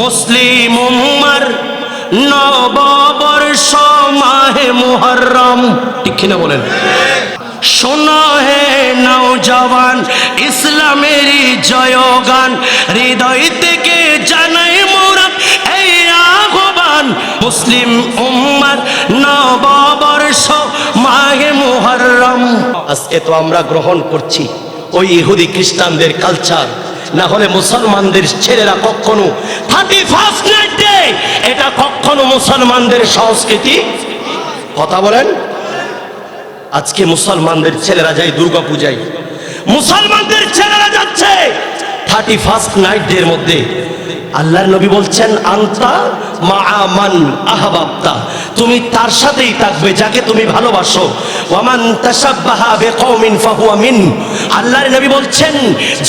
মুসলিম উম্মার নববর্ষ মাহে মুহররম। ঠিক কিনা বলেন? শোনো হে নওজওয়ান ইসলামেরই জয়গান, হৃদয় থেকে জানাই মোরা এই আহ্বান মুসলিম উম্মার নববর্ষ মাহে মুহররম। আজকে তো আমরা গ্রহণ করছি ওই ইহুদি খ্রিস্টানদের কালচার না হলে মুসলমানদের ছেলেরা কখনো থার্টি ফার্স্ট নাইট ডে এটা কখনো মুসলমানদের সংস্কৃতি? কথা বলেন। আজকে মুসলমানদের ছেলেরা যায় দুর্গা পূজায় মুসলমানদের ছেলেরা যাচ্ছে থার্টি ফার্স্ট নাইট এর মধ্যে। আল্লাহর নবী বলছেন, আন্তা মা আমান আহবাবতা। তুমি তার সাথেই থাকবে, যাকে তুমি ভালোবাসো। ওয়ামান ফাহুয়া মিন। আল্লাহর নবী বলছেন,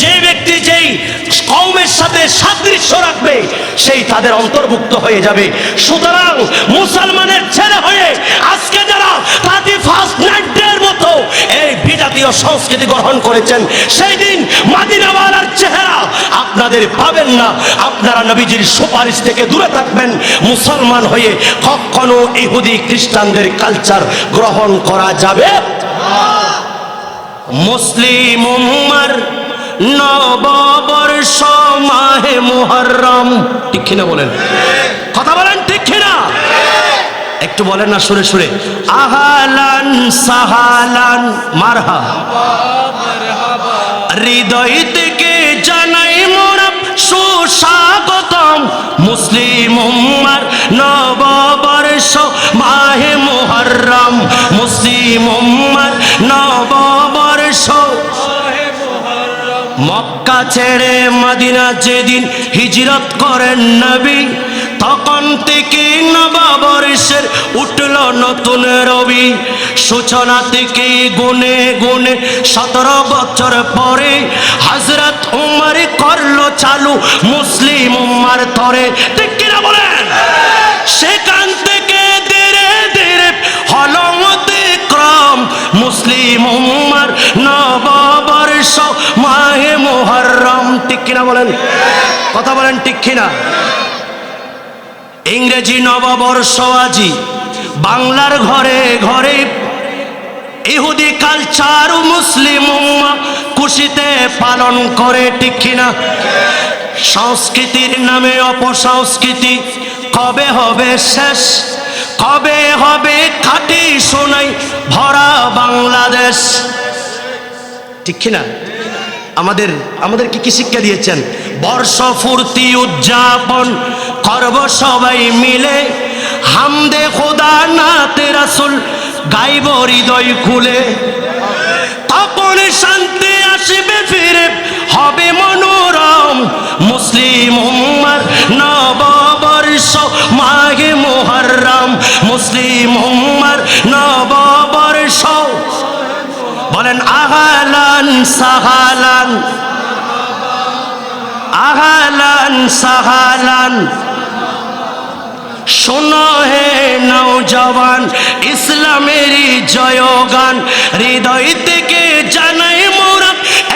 যে ব্যক্তি যেই কওমের সাথে সাদৃশ্য রাখবে, সেই তাদের অন্তর্ভুক্ত হয়ে যাবে। সুতরাং মুসলমানের ছেলে হয়ে আজকে যারা থার্টি এই বিজাতীয় সংস্কৃতি গ্রহণ করেছেন সেই দিন মাদিনাওয়ালার চেহারা আপনাদের পাবেন না। আপনারা নবীজির সুপারিশ থেকে দূরে থাকবেন, মুসলমান হয়ে কখনো ইহুদি খ্রিস্টানদের কালচার গ্রহণ করা যাবে মুসলিম উম্মার নববর্ষ মাহে মুহররম। ঠিক কিনা বলেন কথা বলেন ঠিক কিনা একটু বলেন না, সুরে সুরে। আহালান, সাহালান, মারহা। হৃদয় থেকে জানাই মোরা সুস্বাগতম মুসলিম উম্মার নববর্ষ মাহে মুহররম। মুসলিম উম্মার নববর্ষ মক্কা ছেড়ে মদিনা যেদিন হিজরত করেন নবী তখন থেকে নবাবর্ষের উঠল নতুন রবি। সূচনা থেকে গুনে গুনে সতেরো বছর পরে হজরত উমার করল চালু মুসলিম উম্মার তরে। ঠিক কিনা বলেন? সেখান থেকে ধীরে ধীরে হলমতে ক্রম মুসলিম উম্মার নববর্ষ মাহে মোহরম ঠিক কিনা বলেন? কথা বলেন ঠিক কিনা? ইংরেজি নববর্ষ আজি, বাংলার ঘরে ঘরে ইহুদি কালচার মুসলিম খুশিতে পালন করে, ঠিক কিনা? সংস্কৃতির নামে অপসংস্কৃতি কবে হবে শেষ? কবে হবে খাটি সোনাই ভরা বাংলাদেশ? ঠিক কিনা? আমাদের আমাদের কি কি শিক্ষা দিয়েছেন? বর্ষ ফুর্তি উদযাপন করব সবাই মিলে, হামদে খোদা নাতে রাসুল গাইব হৃদয় খুলে। তখন শান্তি আসবে, ফিরে হবে মনোরম মুসলিম উম্মার নববর্ষ, মাঘে মোহররম মুসলিম উম্মার নববর্ষ। বলেন, আহালান সাহালান আহালান সাহালান। শোনো হে নওজওয়ান ইসলামেরই জয়গান। হৃদয় থেকে জানাই মোরা,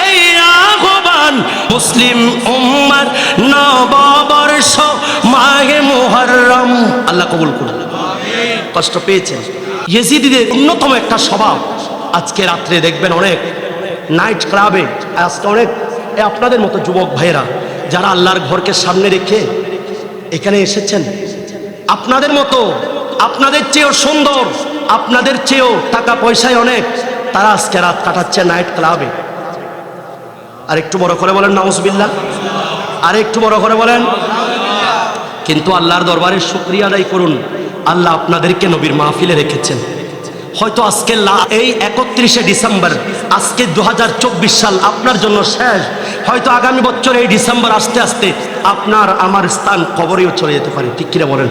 এই আহ্বান। মুসলিম উম্মার নববর্ষ মাহে মুহররম। আল্লাহ কবুল করুন। কষ্ট পেয়েছেন? ইয়েজিদিদের অন্যতম একটা স্বভাব। আজকে রাত্রে দেখবেন অনেক নাইট ক্লাবে, আজকে অনেক আপনাদের মতো যুবক ভাইয়েরা, যারা আল্লাহর ঘরকে সামনে রেখে এখানে এসেছেন আপনাদের মতো, আপনাদের চেয়েও সুন্দর, আপনাদের চেয়েও টাকা পয়সায় অনেক, তারা আজকে রাত কাটাচ্ছে নাইট ক্লাবে আর একটু বড় করে বলেন নাউজবিল্লা আর একটু বড় করে বলেন, কিন্তু আল্লাহর দরবারে শুক্রিয়া আদায় করুন, আল্লাহ আপনাদেরকে নবীর মাহফিলে রেখেছেন। হয়তো আজকে এই একত্রিশে ডিসেম্বর, আজকে দু হাজার চব্বিশ সাল আপনার জন্য শেষ। হয়তো আগামী বছর এই ডিসেম্বর আসতে আসতে আপনার, আমার স্থান কবরেও চলে যেতে পারে। ঠিক কিনা বলেন?